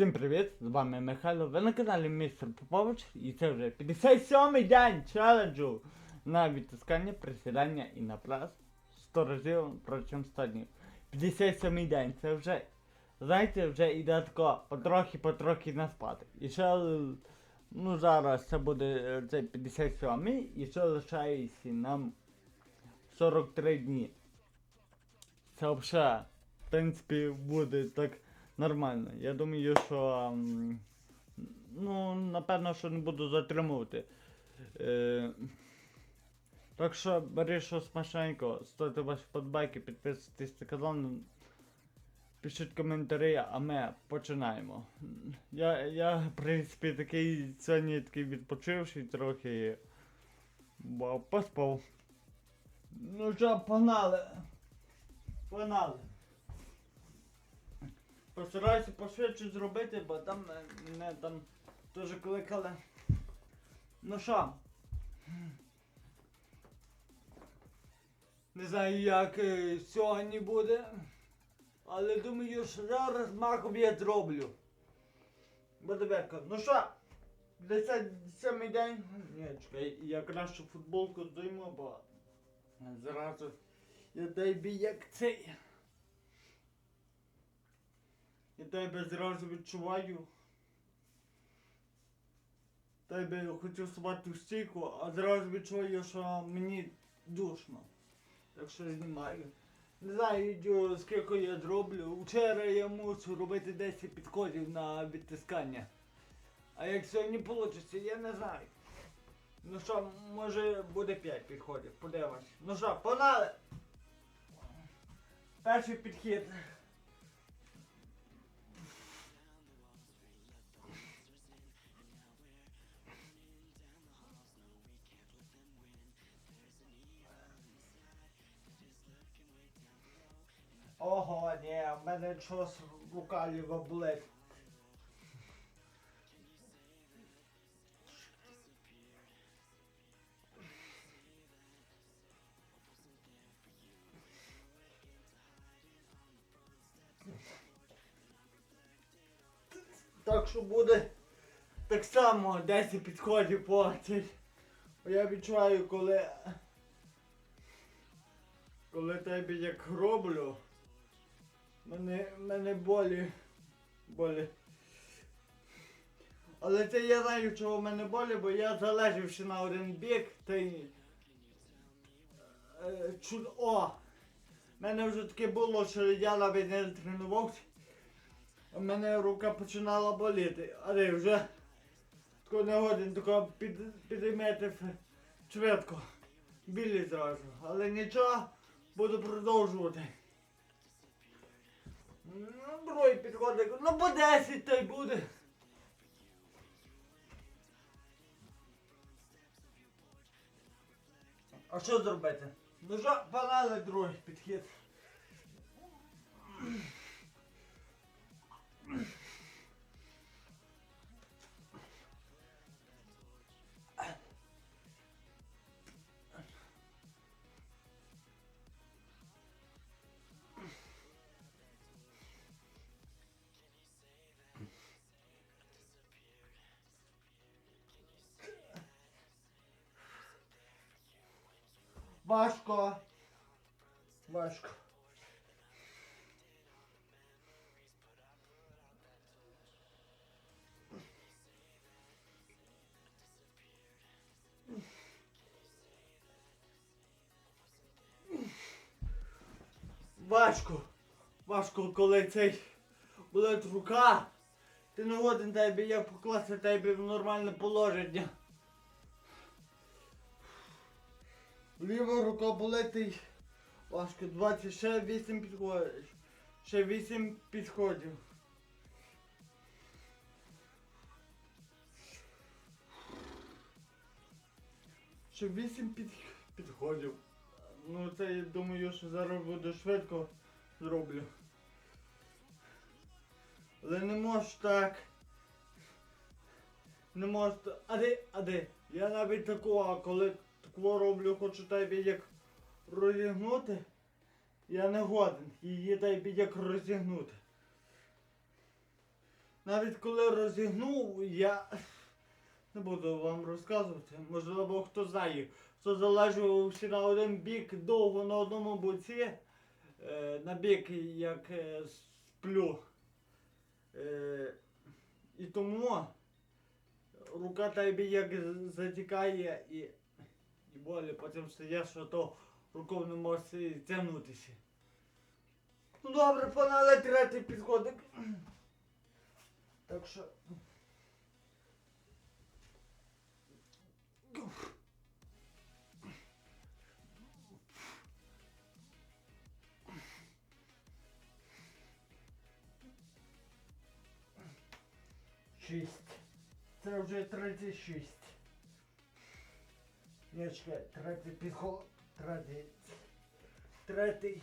Всім привіт! З вами Михайло. Ви на каналі Містер Попович і це вже 57-й день челенджу на відтискання, присідання і на прес 100 разів протягом 100 днів. 57-й день, це вже, знаєте, вже йде тако потрохи-потрохи на спад. І ще, ну зараз це буде е, цей 57-й і ще лишається нам 43 дні. Це взагалі, в принципі, буде так нормально. Я думаю, що. Ну, напевно, що не буду затримувати. Е, так що бери що смачненько, ставте ваші подбайки, підписуйтесь на канал, ну, пишіть коментарі, а ми починаємо. Я, я в принципі, такий сьогодні такий відпочивший трохи. Бо поспав. Ну що, погнали. Погнали. Постараюся пошвидше зробити, бо там мене там теж кликали. Ну що? Не знаю, як е, сьогодні буде. Але думаю, що зараз маком я зроблю. Буде века. Ну що? 57 день. Ні, чекай, я краще футболку здойму, бо зразу я дай би як цей. Я тебе зразу відчуваю. Тебе хочу сувати в стійку, а зразу відчуваю, що мені душно. Так що знімаю. Не знаю, скільки я зроблю. Вчора я мусив робити 10 підходів на відтискання. А як сьогодні вийде, я не знаю. Ну що, може буде 5 підходів, подивимось. Ну що, погнали! Перший підхід. Ого, ні, в мене щось рука ліва болить. Так що буде так само 10 підходів по. Бо Я відчуваю, коли. Коли тебе як роблю. Мене, мене болі. Болі. Але це я знаю, чого в мене болі, бо я залежавши на один бік, та й. Е, чуд... О! Мене вже таке було, що я навіть не тренувався. У мене рука починала боліти, але вже тако не годен тако під, підіймати швидко. Білі зразу. Але нічого, буду продовжувати. Ну, брой підходить, ну по 10 та й буде. А що зробити? Ну що, погнали другий підхід. Важко. Важко. Важко. Важко, коли цей болить рука. Ти не годен тебе, як покласти тебе в нормальне положення. Ліва рука болить і важко. 20, ще 8 підходів. Ще 8 підходів. Ще 8 під, підходів. Ну це я думаю, що зараз буде швидко зроблю. Але не можу так. Не можу. та- А де, а де? Я навіть такого, коли такого роблю, хочу тебе як розігнути. Я не годен. Її дай як розігнути. навіть коли розігнув, я не буду вам розказувати. Можливо, хто знає, що залежувався на один бік довго на одному боці, е, на бік як е, сплю. Е, і тому рука тобі як затікає і болі, потім стає, що то рукою не може тягнутися. Ну добре, панали, третій підходик. Так що. Шість. Це вже 36. Ні, третій підход. Третій. Третій.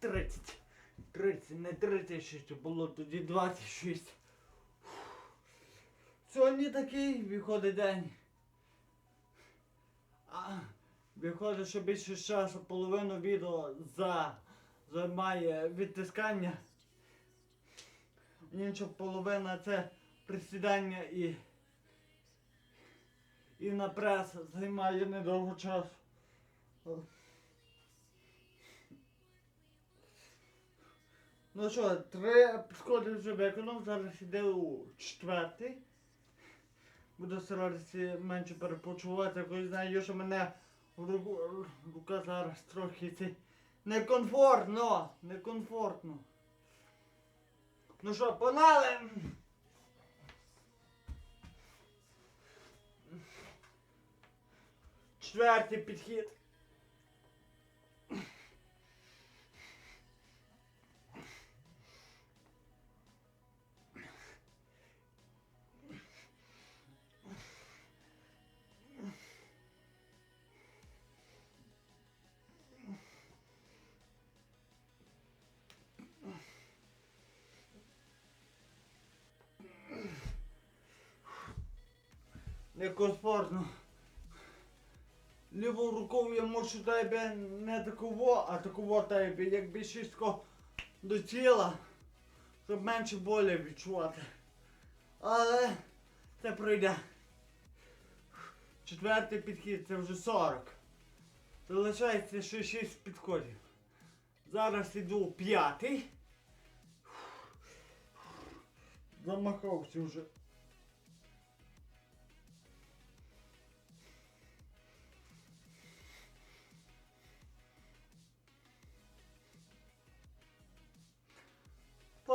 Тридцять. Тридцять, не 36, було тоді 26. Сьогодні такий виходить день. А, виходить, що більше часу половину відео за, займає відтискання. Інша половина це присідання і, і на прес займає недовго часу. Ну що, три підходи вже виконав, зараз іде у четвертий. Буду старатися менше перепочувати, якось знаю, що мене рука зараз трохи це некомфортно, некомфортно. Ну що, погнали! Четвертий підхід. Некомфортно. Лівою рукою я можу тебе не таково, а таково тебе, якби шістко до тіла, щоб менше болі відчувати. Але це пройде. Четвертий підхід, це вже 40. Залишається ще 6 підходів. Зараз іду п'ятий. Замахався вже.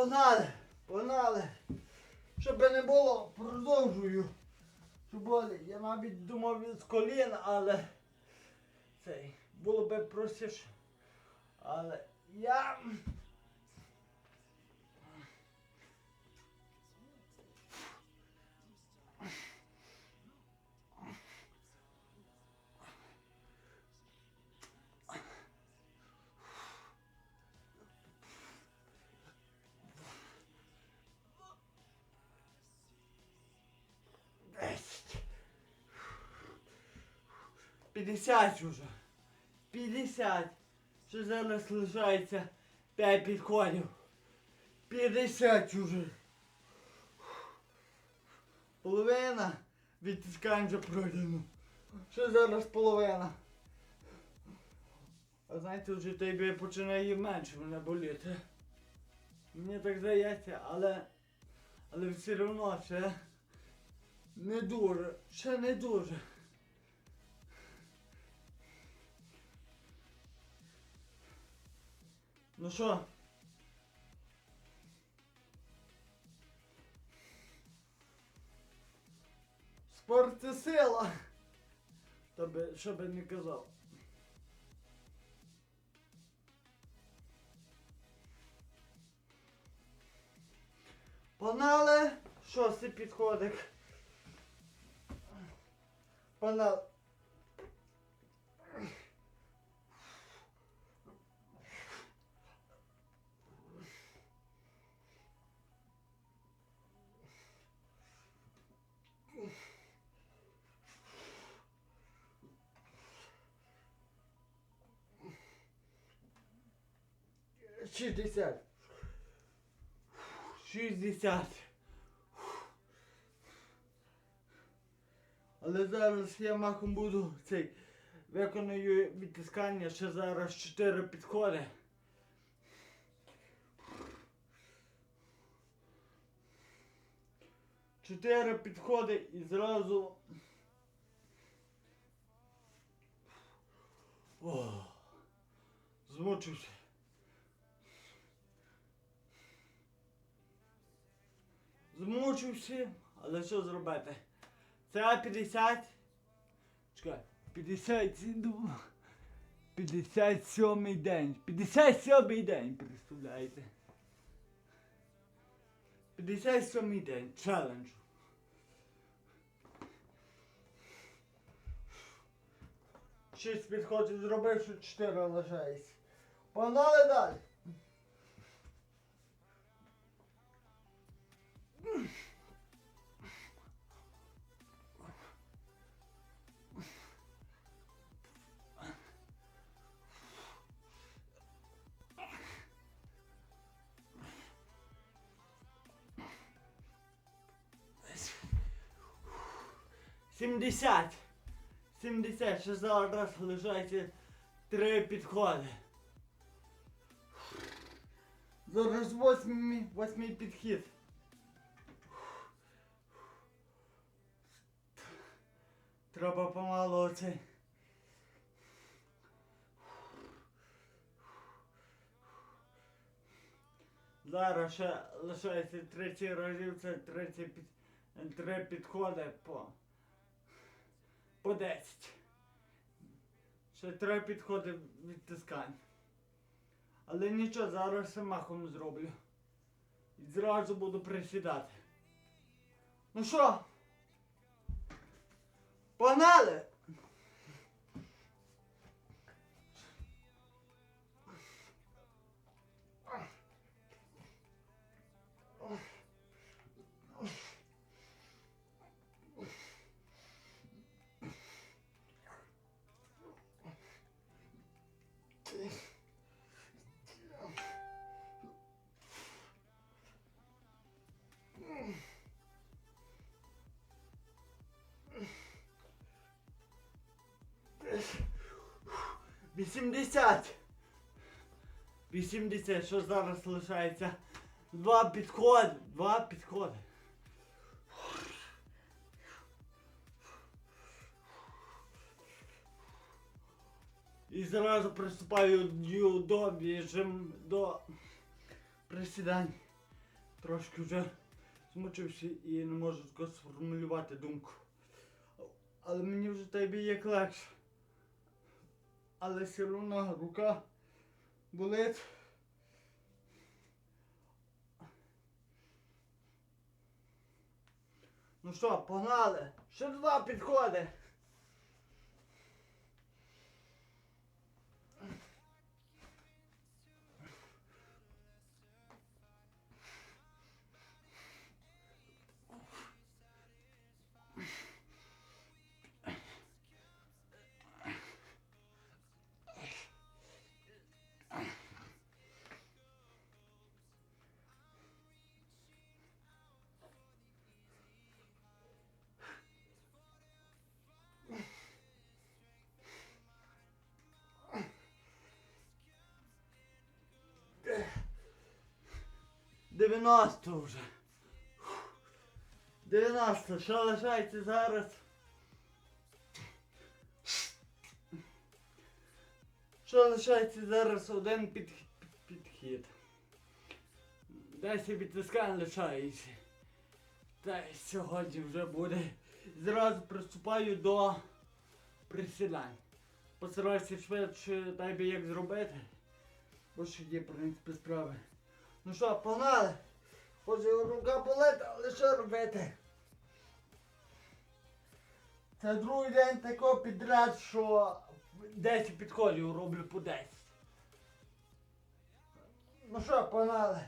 Погнали, погнали. Щоб не було, продовжую. Щоб. Я навіть думав з колін, але цей було би простіше. Але я. 50 уже. 50. Що зараз лишається 5 підходів. 50 уже. Половина. Відтискаємо вже пройдено. Що зараз половина. А знаєте, вже тебе починає менше мене боліти. Мені так здається, але... Але все одно ще не дуже. Ще не дуже. Ну що? Спорт це сила. Тобі, що би не казав. Погнали, шостий підходик. Погнали. 60. 60. Але зараз я махом буду цей виконую відтискання ще зараз 4 підходи. Чотири підходи і зразу. О, змучився. Змучився, але що зробити? Це 50. Чекай, 57. 57 день. 57 день, представляєте? 57 день. Челендж. Шість підходів зробив, що 4 лишається. Погнали далі. Сімдесят. Сімдесят. Ще зараз лишається три підходи. Зараз восьмий, восьмий підхід. Треба помалу оцей. Зараз ще лишається 30 разів, це 30 під, три підходи по, по 10. Ще три підходи відтискань. Але нічого, зараз все махом зроблю. І зразу буду присідати. Ну що? Погнали! Вісімдесят. Вісімдесят, що зараз лишається? Два підходи. Два підходи. І зразу приступаю до біжим до присідань. Трошки вже змучився і не можу сформулювати думку. Але мені вже тебе як легше. Але все одно рука болить. Ну що, погнали? Ще два підходи. Дев'яносто вже. 90, що лишається зараз? Що лишається зараз один під, під, підхід. Десять підтискань лишається. Та сьогодні вже буде. Зразу приступаю до присідань. Постараюся швидше дай би як зробити. Бо ще є, в принципі, справи. Ну що, погнали? Хоч його рука болить, але що робити? Це другий день такого підряд, що 10 підходів роблю по 10. Ну що, погнали?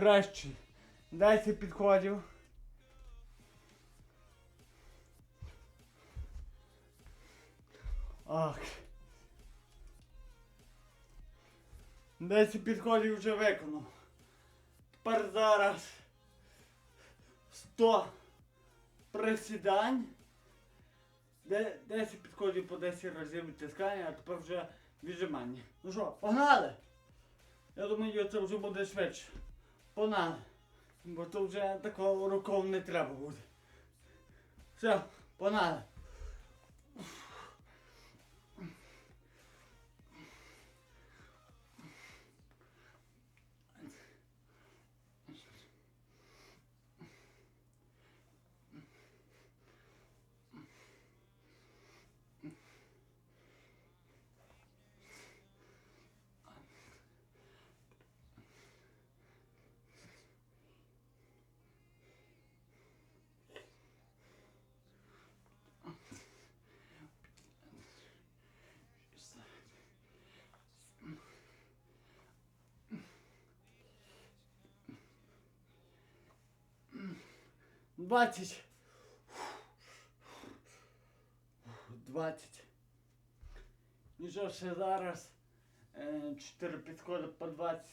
Нарешті. 10 підходів. Ах. 10 підходів вже виконав. Тепер зараз 100 присідань. Де- 10 підходів по 10 разів відтискання, а тепер вже віджимання. Ну що, погнали? Я думаю, це вже буде швидше пона, бо тут вже такого руком не треба буде. Все, пона. 20. 20. Нічого, ще зараз? Е, 4 підходи по 20.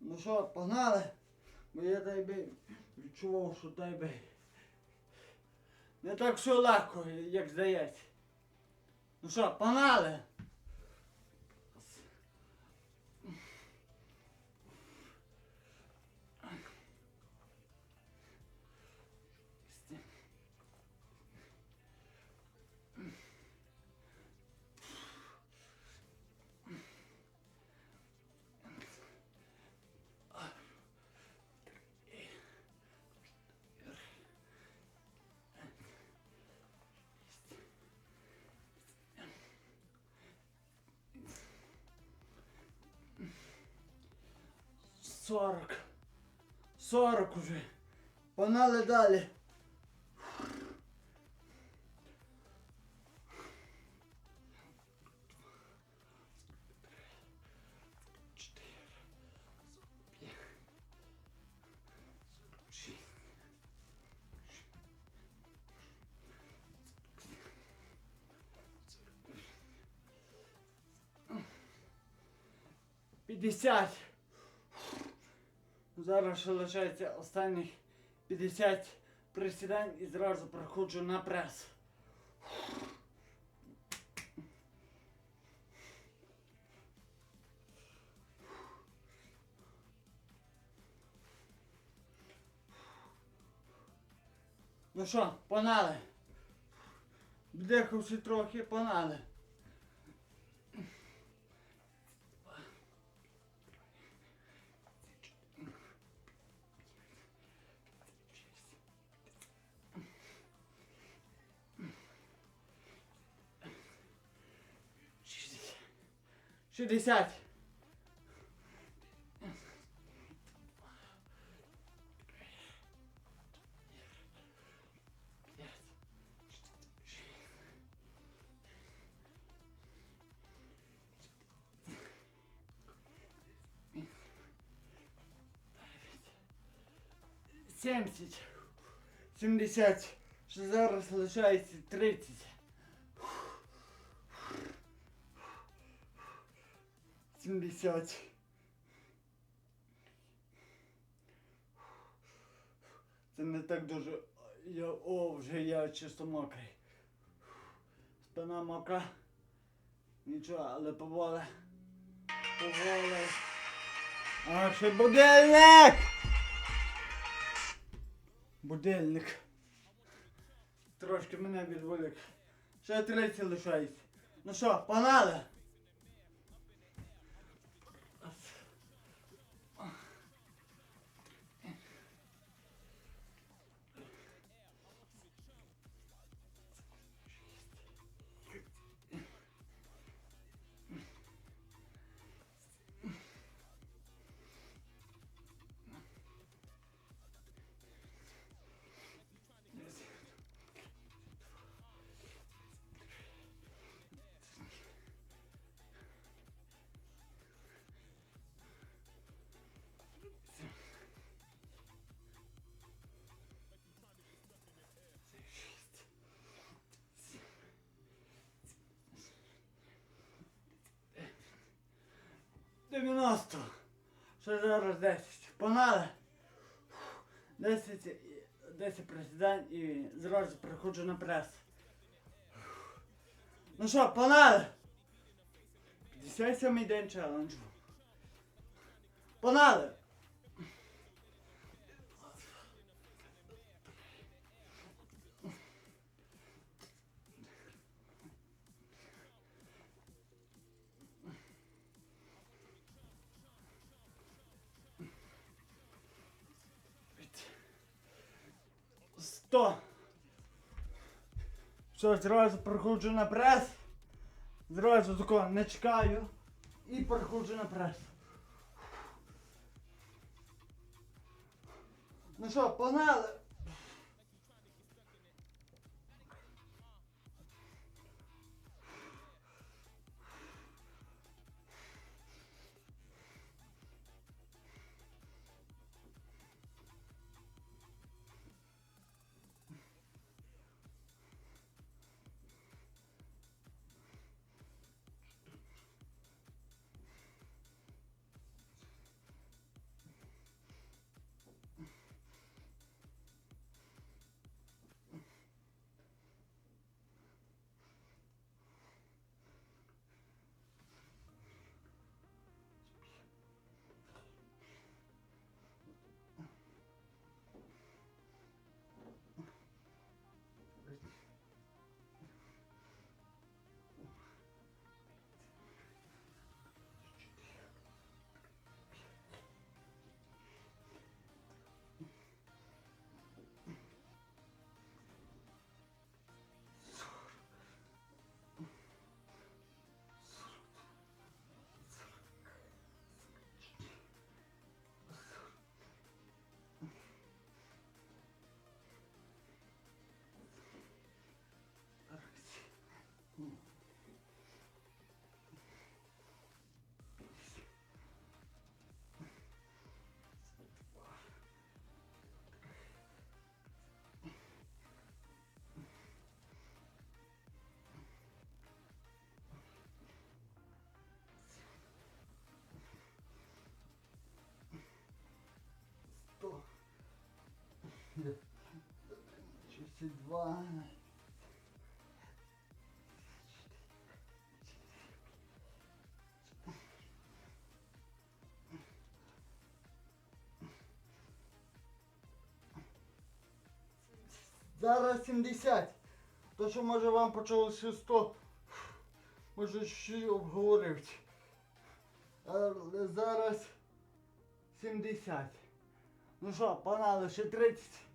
Ну що, погнали? Бо я дай би відчував, що дай би не так все легко, як здається. Ну що, погнали? Сорок. Сорок уже. Погнали далі. П'ятдесят. Зараз ще лишається останні 50 присідань і зразу проходжу на прес. Ну що, панали? Вдихавши трохи, панали. 60. сімдесять сімдесять, що зараз лишається тридцять. Сімдесят. Це не так дуже. Я, о, вже я чисто мокрий. Спина мокра. Нічого, але поволі. Поволі. А ще будильник! Будильник. Трошки мене відволік. Ще 30 лишається. Ну що, погнали? 90. Ще зараз 10. Погнали. 10, і- 10 присідань і зразу приходжу на прес. Ну що, погнали. 57 день челенджу. Погнали. Сто. Все, зразу проходжу на прес. Зразу такого не чекаю. І проходжу на прес. Ну що, погнали? 62. Зараз 70. То, що може вам почалося 100, може ще обговорити. Але Зараз 70. Ну що, погнали, ще 30.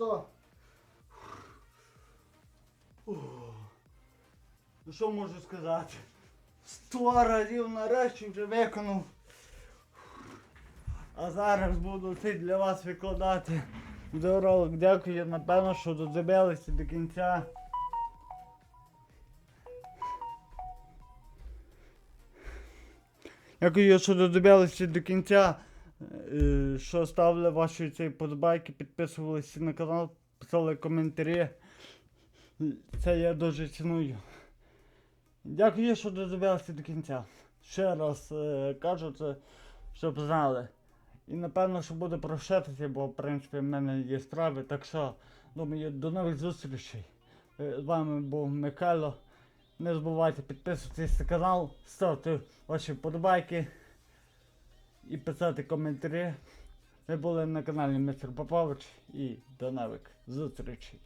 Сто. Ну що можу сказати? Сто разів нарешті вже виконав. А зараз буду це для вас викладати відеоролик. Дякую, напевно, що додивилися до кінця. Дякую, що додивилися до кінця. Е, Що ставили ваші ці подобайки, підписувалися на канал, писали коментарі. Це я дуже ціную. Дякую, що додивилися до кінця. Ще раз е, кажу це, щоб знали. І напевно, що буде прощатися, бо в принципі в мене є справи. Так що, думаю, до нових зустрічей. Е, З вами був Михайло. Не забувайте підписуватись на канал, ставити ваші вподобайки і писати коментарі. Ви були на каналі Мистер Попович і до нових зустрічей.